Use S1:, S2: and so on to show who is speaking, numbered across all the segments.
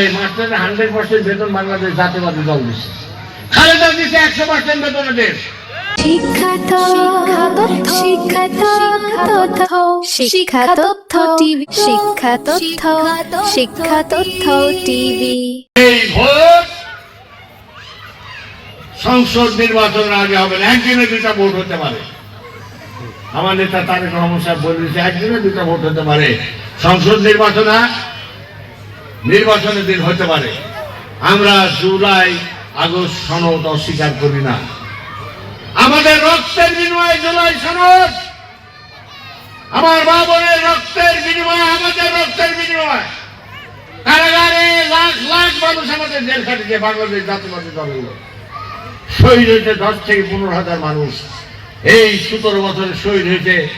S1: এই মাস্টারের hundred percent বেতন বাংলাদেশ জাতীয়বাদী দল দিচ্ছে খালেদা দিচ্ছে একশো পার্সেন্ট বেতনের দেশ।
S2: শিক্ষা তথ্য শিক্ষা তথ্য শিক্ষা তথ্য টিভি শিক্ষা তথ্য শিক্ষা তথ্য টিভি।
S1: এই ভোট সংসদ নির্বাচনের আগে হবে না একদিনে দুটা ভোট হতে পারে। আমার নেতা তারেক রহমান সাহেব বলে দিয়েছে একদিনে দুটা ভোট হতে পারে। সংসদ নির্বাচন আর নির্বাচনের দিন হতে পারে। আমরা জুলাই, আগস্ট সনদ অস্বীকার করি না। আমাদের রক্তের বিনিময়ে জুলাই সনদ। আমার মা বোনের রক্তের বিনিময়ে, আমাদের রক্তের বিনিময়। কারাগারে লাখ লাখ মানুষ আমাদের জেল খাটিছে বাংলাদেশ জাতীয়বাদী দলগুলো। শহীদ হয়েছে দশ থেকে পনেরো হাজার মানুষ। এই সতেরো বছরে শহীদ হয়েছে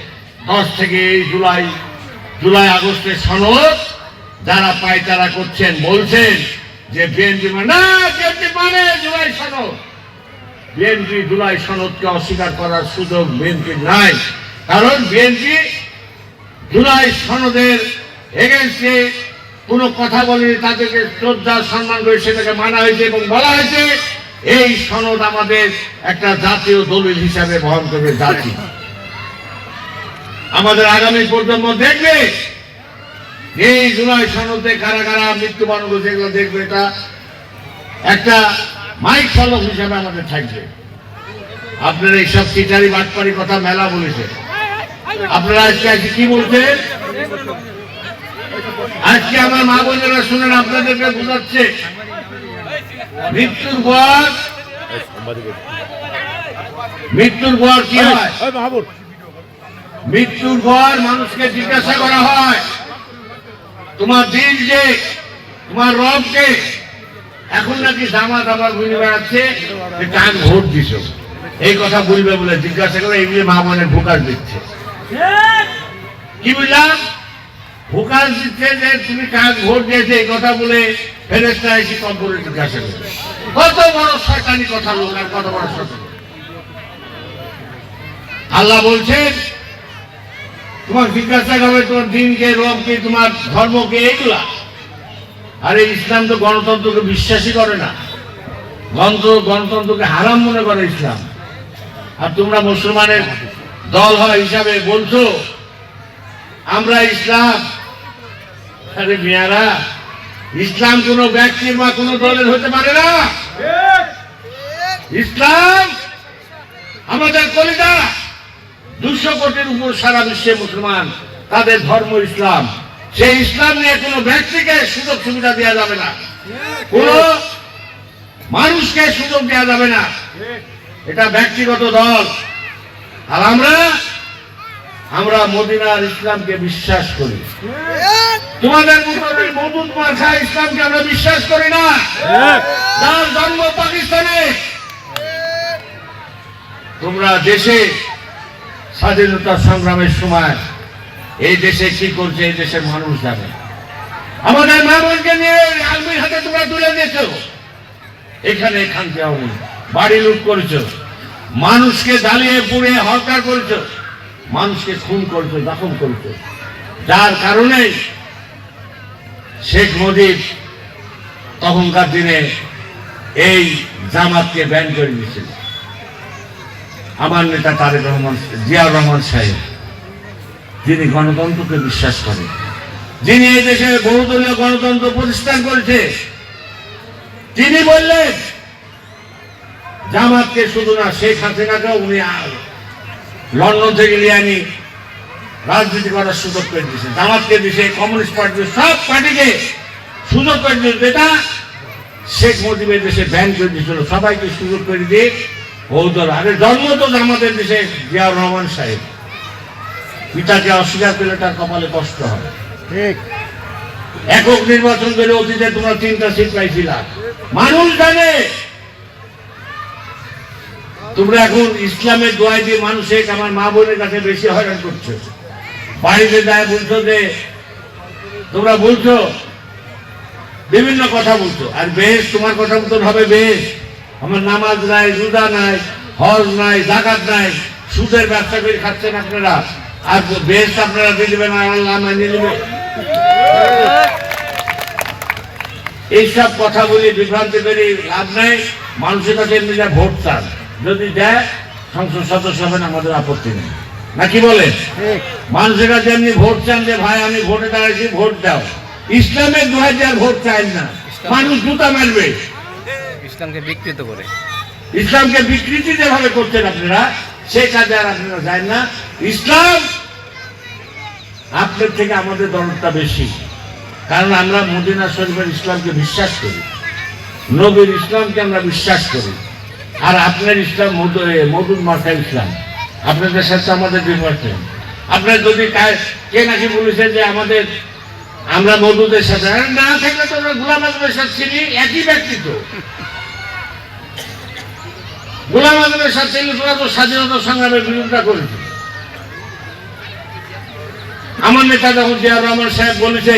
S1: দশ থেকে এই জুলাই জুলাই, আগস্টের সনদ। যারা পায়তারা করছেন, বলছেন যে বিএনপি না বিএনপি মানে জুলাই সনদ? বিএনপি জুলাই সনদকে অস্বীকার করার সুযোগ বিএনপির নাই। কারণ বিএনপি জুলাই সনদের এগেনস্টে কোনো কথা বলেনি, তাদেরকে শ্রদ্ধা, সম্মান করে সেটাকে মানা হয়েছে এবং বলা হয়েছে, এই সনদ আমাদের একটা জাতীয় দলিল হিসাবে বহন করবে জাতি। আমাদের আগামী প্রজন্ম দেখবে এই জুলাই সনদে কারা কারা মৃত্যুবরণ করছে এগুলো দেখবে এটা একটা মাইক ফলক হিসাবে আমাদের থাকবে। আপনারা এইসব টিচারি বাটপারি কথা মেলা বলেছে আপনারা আজকে আজকে কি বলছেন আজকে আমার মা বোনেরা শুনেন আপনাদেরকে বোঝাচ্ছে। মৃত্যুর পর মৃত্যুর পর কি হয়? মৃত্যুর পর মানুষকে জিজ্ঞাসা করা হয়। তোমার দিন যে, তোমার রবকে এখন নাকি জামাত আবার বুঝে বেড়াচ্ছে, যে কান ভোট দিছ? এই কথা বলবে বলে জিজ্ঞাসা করে এগুলি মা বোনের ভোকাস দিচ্ছে। কি বুঝলাম? ভোকাস দিচ্ছে যে তুমি কাজ ভোট দিয়েছে, এই কথা বলে ফেরেস্তা এসে কম্পরে জিজ্ঞাসা করে কত বড় শয়তানি কথা লোক আর কত বড় শয়তানি। আল্লাহ বলছেন তোমার জিজ্ঞাসা করবে তোমার দিনকে রবকে তোমার ধর্মকে এইগুলা আরে ইসলাম তো গণতন্ত্রকে বিশ্বাসই করে না। গণতন্ত্র গণতন্ত্রকে হারাম মনে করে ইসলাম। আর তোমরা মুসলমানের দল হয় হিসাবে বলছো আমরা ইসলাম। আরে মিয়ারা ইসলাম কোন ব্যক্তির বা কোন দলের হতে পারে না। ইসলাম আমাদের কলিদা দুশো কোটির উপর সারা বিশ্বে মুসলমান, তাদের ধর্ম ইসলাম। সেই ইসলাম নিয়ে কোনো ব্যক্তিকে সুযোগ সুবিধা দেওয়া যাবে না। কোন মানুষকে সুযোগ দেওয়া যাবে না। এটা ব্যক্তিগত দল। আর আমরা আমরা মদিনার ইসলামকে বিশ্বাস করি। তোমাদের ওই মধুদ মাথা ইসলামকে আমরা বিশ্বাস করি না। তার জন্ম পাকিস্তানে। তোমরা দেশে স্বাধীনতা সংগ্রামের সময় এই দেশে কি করছে, এই দেশের মানুষ জানে। আমাদের মা নিয়ে আর্মির হাতে তোমরা তুলে দিয়েছ। এখানে এখান থেকে বাড়ি লুট করেছ। মানুষকে জ্বালিয়ে পুড়ে হত্যা করেছ। মানুষকে খুন করছ দখল করছ। যার কারণে শেখ মুজিব তখনকার দিনে এই জামাতকে ব্যান করে দিয়েছিল। আমার নেতা তারেক রহমান জিয়াউর রহমান সাহেব, যিনি গণতন্ত্রকে বিশ্বাস করেন, যিনি এই দেশে বহুদলীয় গণতন্ত্র প্রতিষ্ঠান করেছে, তিনি বললেন, জামাতকে শুধু না, শেখ হাসিনাকেও উনি লন্ডন থেকে নিয়ে আনি, রাজনীতি করার সুযোগ করে দিয়েছে জামাতকে দিয়েছে কমিউনিস্ট পার্টি, সব পার্টিকে সুযোগ করে দিয়েছে। যেটা শেখ মুজিবের দেশে ব্যান করে দিয়েছিল, সবাইকে সুযোগ করে দিয়ে বহুদল আরে জন্ম তো আমাদের দেশে জিয়াউর রহমান সাহেব। পিতাকে অস্বীকার করলে তার কপালে কষ্ট হয়।
S3: ঠিক।
S1: একক নির্বাচন করে অতীতে তোমরা তিনটা সিট পাইছিলা। মানুষ জানে। তোমরা এখন ইসলামের দোয়াই দিয়ে মানুষে আমার মা বোনের কাছে বেশি হয়রান করছ। বাড়িতে যায় বলছো যে তোমরা বলছো বিভিন্ন কথা বলছো। আর বেশ তোমার কথা মতন হবে বেশ। আমার নামাজ নাই, রোজা নাই, হজ নাই জাকাত নাই, সুদের ব্যবসা করে খাচ্ছেন আপনারা। আর বেশ আপনারা আর আল্লাহ মানিয়ে এইসব কথা বলে বিভ্রান্তি করে লাভ নাই। মানুষের কাছে এমনিটা ভোট চান, যদি দেয়, সংসদ সদস্য হবেন, আমাদের আপত্তি নেই। না কি বলেন? মানুষের কাছে এমনি ভোট চান যে, ভাই, আমি ভোটে দাঁড়াইছি, ভোট দাও। ইসলামের দু হাজার ভোট চাই না। মানুষ জুতা মারবে।
S3: ইসলামকে বিকৃত করে।
S1: ইসলামকে বিকৃতি যেভাবে করছেন আপনারা, সে কাজে আর আপনারা যায় না। ইসলাম আপনার থেকে আমাদের দরদটা বেশি। কারণ আমরা মদিনা শরীফের ইসলামকে বিশ্বাস করি। নবীর ইসলামকে আমরা বিশ্বাস করি। আর আপনার ইসলাম মধু মধুর মাথা ইসলাম। আপনাদের সাথে আমাদের ডিপার্টমেন্ট আপনার যদি কে নাকি বলেছে যে আমাদের, আমরা মধুদের সাথে না থাকলে তো আমরা গুলাম আজমের সাথে চিনি, একই ব্যক্তি তো গোলাম সাথে স্বাধীনতা সংগ্রামের বিরোধিতা করেছে। আমার নেতা যখন জিয়া রহমান সাহেব বলেছে,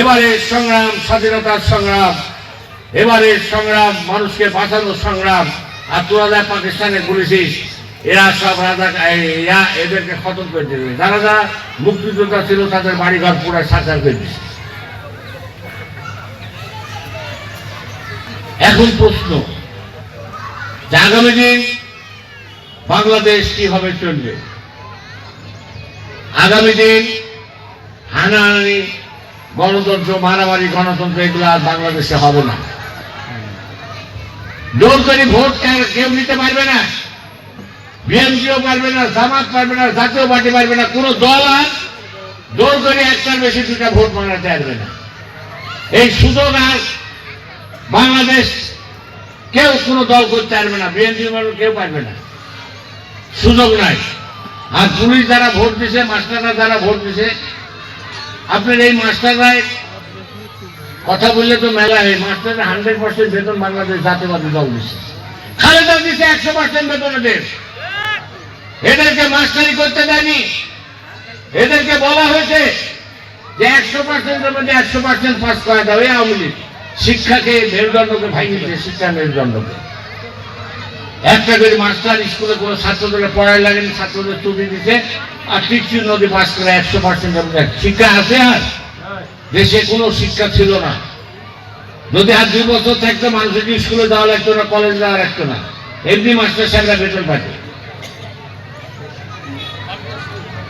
S1: এবারে সংগ্রাম, স্বাধীনতার সংগ্রাম, এবারে সংগ্রাম, মানুষকে বাঁচানোর সংগ্রাম। আর তোরা যা পাকিস্তানে বলেছিস এরা সব রাজা এদেরকে খতম করে দেবে যারা যারা মুক্তিযোদ্ধা ছিল, তাদের বাড়িঘর পুরো সাকার করে দিচ্ছে এখন প্রশ্ন যে আগামী দিন বাংলাদেশ কীভাবে চলবে? আগামী দিন হানাহানি, গণতন্ত্র, মারামারি, গণতন্ত্র, এগুলো আর বাংলাদেশে হবে না। জোর করে ভোট কেউ নিতে পারবে না। বিএনপিও পারবে না, জামাত পারবে না, জাতীয় পার্টি পারবে না, কোনো দল আর জোর করে একটার বেশি দুটা ভোট বানাতে পারবে না। এই সুযোগ আর বাংলাদেশ কোনো দল করতে পারবে না বিএনপি মানুষ কেউ পারবে না। সুযোগ নাই। আর পুলিশ যারা ভোট দিছে, মাস্টাররা যারা ভোট দিছে, আপনার এই মাস্টাররাই কথা বললে তো মেলা হয়। মাস্টাররা হান্ড্রেড পার্সেন্ট বেতন বাংলাদেশ জাতীয়বাদী দল দিচ্ছে খালেদা দিচ্ছে একশো পার্সেন্ট বেতন এদের এদেরকে মাস্টারি করতে দেয়নি। এদেরকে বলা হয়েছে যে একশো পার্সেন্টের মধ্যে একশো পার্সেন্ট পাস করা যাবে আওয়ামী লীগ। শিক্ষাকে মেরুদণ্ডকে ভাঙিয়েছে শিক্ষা মেরুদণ্ডকে। একটা করে মাস্টার স্কুলে কোনো ছাত্রদের পড়ায় লাগেনি ছাত্রদের তুলে দিতে আর টিকচি নদী পাস করে একশো পার্সেন্ট শিক্ষা আছে আর? দেশে কোনো শিক্ষা ছিল না। যদি আর দুই বছর থাকতো, মানুষের স্কুলে যাওয়া লাগতো না, কলেজ যাওয়া লাগতো না? এমনি মাস্টার সাহেবরা বেতন পাবে।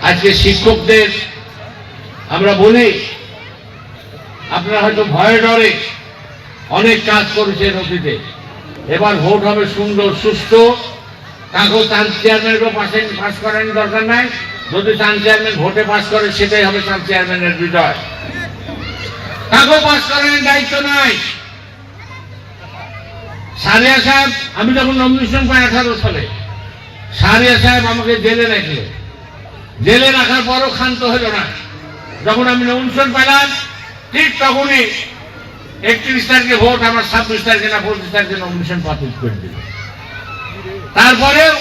S1: আজকে শিক্ষকদের, আমরা বলি, আপনারা হয়তো ভয়ে ডরে অনেক কাজ করেছেন অতীতে এবার ভোট হবে সুন্দর, সুস্থ। কাগজ চান চেয়ারম্যানকে পাশে পাস করার দরকার নাই। যদি চান চেয়ারম্যান ভোটে পাস করে, সেটাই হবে চান চেয়ারম্যানের বিজয়। কাগজ পাস করেন দায়িত্ব নাই। সারিয়া সাহেব, আমি যখন নমিনেশন পাই আঠারো সালে, সারিয়া সাহেব আমাকে জেলে রাখল। জেলে রাখার পরও ক্ষান্ত হলো না। যখন আমি নমিনেশন পেলাম, ঠিক তখনই একত্রিশ তারিখে ভোট আমরা ছাব্বিশ তারিখে না পঁচিশ তারিখে নমিনেশন পাবলিশ করে দিল। তারপরেও